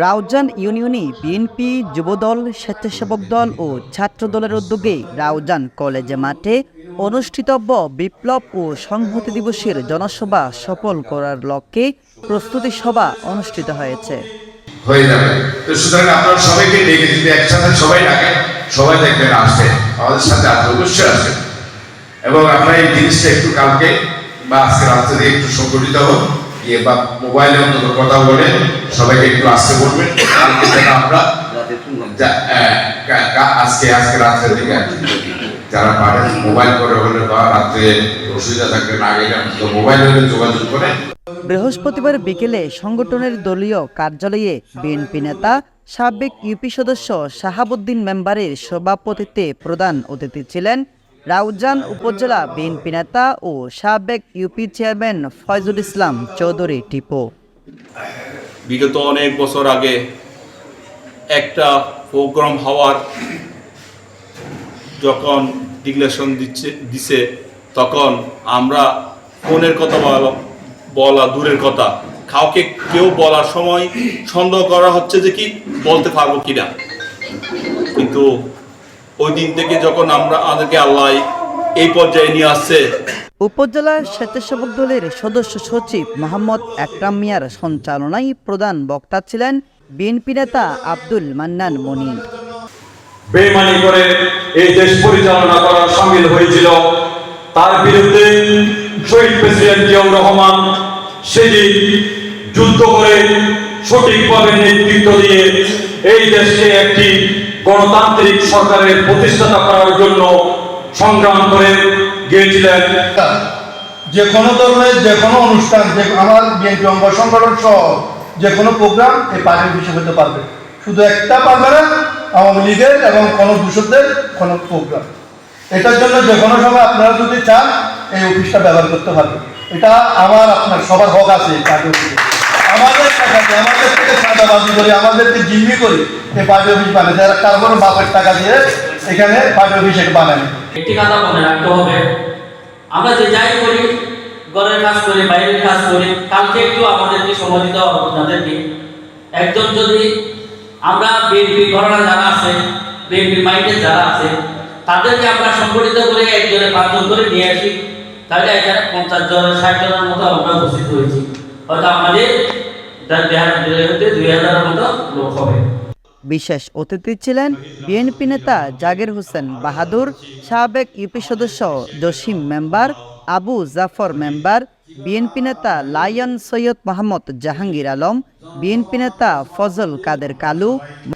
রাউজান ইউনিয়নে বিএনপি, যুবদল, স্বেচ্ছাসেবক দল ও ছাত্র দলের উদ্যোগে রাউজান কলেজে মাঠে অনুষ্ঠিতব্য বিপ্লব ও সংহতি দিবসের জনসভা সফল করার লক্ষ্যে প্রস্তুতি সভা অনুষ্ঠিত হয়েছে। হয়ে যাবে। সুতরাং আপনারা সবাইকে ডেকে যদি একসাথে সবাই ডাকেন সবাই দেখবেন আসবে আমাদের সাথে আসবে অবশ্যই আসবে এবং আমরা এই জিনিসটা একটু কালকে বা আজকে রাত্রে একটু সংগঠিত হোক। গিয়ে বা মোবাইলে অন্তত কথা বলে সবাইকে একটু আসতে বলবেন। আমরা আজকে আজকে যারা পারেন মোবাইল করে হলে বা রাত্রে অসুবিধা না যোগাযোগ করে বৃহস্পতিবার বিকেলে সংগঠনের দলীয় কার্যালয়ে বিএনপি নেতা, সাবেক ইউপি সদস্য শাহাবুদ্দিন মেম্বারের সভাপতিত্বে প্রধান অতিথি ছিলেন রাউজান উপজেলা বিএনপি নেতা ও সাবেক ইউপি চেয়ারম্যান ফয়জুল ইসলাম চৌধুরী টিপো। বিগত অনেক বছর আগে একটা প্রোগ্রাম হওয়ার যখন ডিক্লারেশন দিচ্ছে, দিছে, তখন আমরা ফোনের কথা বলা বলা দূরের কথা। কাউকে কেউ বলার সময় সন্দেহ করা হচ্ছে যে কি বলতে পারব কিনা। কিন্তু ওই দিন থেকে যখন আমরা আমাদেরকে আল্লাহ এই পর্যায়ে নিয়ে আসছে উপজেলা স্বেচ্ছাসেবক দলের সদস্য সচিব মোহাম্মদ একরাম মিয়ার সঞ্চালনায় প্রধান বক্তা ছিলেন বিএনপি নেতা আব্দুল মান্নান মনি। বেমানি করে এই দেশ পরিচালনা করার সামিল হয়েছিল। তার বিরুদ্ধে শহীদ প্রেসিডেন্ট জিয়াউর রহমান সেদিন যুদ্ধ করে সঠিকভাবে নেতৃত্ব দিয়ে এই দেশকে একটি গণতান্ত্রিক সরকারের প্রতিষ্ঠাতা করার জন্য সংগ্রাম করে গিয়েছিলেন। যে কোনো ধরনের যে কোনো অনুষ্ঠান, যে আমার বিএনপি অঙ্গ সংগঠন সহ যে কোনো প্রোগ্রাম এই পার্টি অফিসে হতে পারবে। শুধু একটা পারবে না, আওয়ামী লীগের এবং কোনো দূষকদের কোনো প্রোগ্রাম। এটার জন্য যে কোনো সময় আপনারা যদি চান, এই অফিসটা ব্যবহার করতে পারবেন। এটা আমার, আপনার সবার হক আছে পার্টি অফিসে। আমাদের আমাদেরকে জিম্মি করি, এই পার্টি অফিস বানায়। যারা কার্বন বাপের টাকা দিয়ে এখানে পার্টি অফিস বানায়। একটি কথা মনে রাখতে হবে। আমরা যে যাই করি, ঘরের কাজ করি, বাইরের কাজ করি, কালকে একটু আমাদেরকে সময় হবে আপনাদেরকে। একজন যদি আমরা বিএনপি ঘটনা যারা আছে বিএনপি মাইন্ডে যারা আছে, তাদেরকে আমরা সংগঠিত করে একজনে পাঁচজন করে নিয়ে আসি। তাহলে এখানে পঞ্চাশ জন ষাট জনের মতো আমরা উপস্থিত হয়েছি। হয়তো আমাদের দুই হাজারের মতো লোক হবে। বিশেষ অতিথি ছিলেন বিএনপি নেতা জাগির হোসেন বাহাদুর, সাবেক ইউপি সদস্য Jasim member Abu Jafar member, BNP নেতা লায়ন সৈয়দ মোহাম্মদ জাহাঙ্গীর আলম, বিএনপি নেতা ফজল কাদের কালু,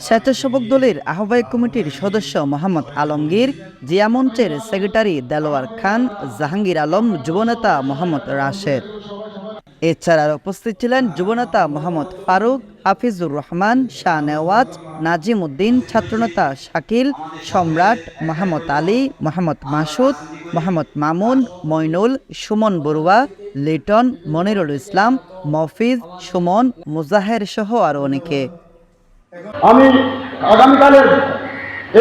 স্বেচ্ছাসেবক দলের আহ্বায়ক কমিটির সদস্য মোহাম্মদ আলমগীর, জিয়া মঞ্চের সেক্রেটারি দেলোয়ার খান, জাহাঙ্গীর আলম যুবনেতা মোহাম্মদ রাশেদ। এছাড়া উপস্থিত ছিলেন যুবনেতা মোহাম্মদ ফারুক হাফিজুর রহমান শাহ নেওয়াজ নাজিম উদ্দিন ছাত্রনেতা শাকিল সম্রাট মোহাম্মদ আলী মোহাম্মদ মাসুদ মোহাম্মদ মামুন মইনুল সুমন বড়ুয়া লিটন মনিরুল ইসলাম মফিজ সুমন মুজাহের সহ আরও অনেকে। আমি আগামীকালের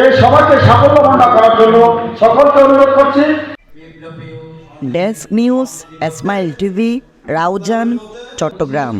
এই সভাকে সাফল্যমণ্ড করার জন্য সকলকে অনুরোধ করছি। Desk news Ismail TV Raozan Chattogram.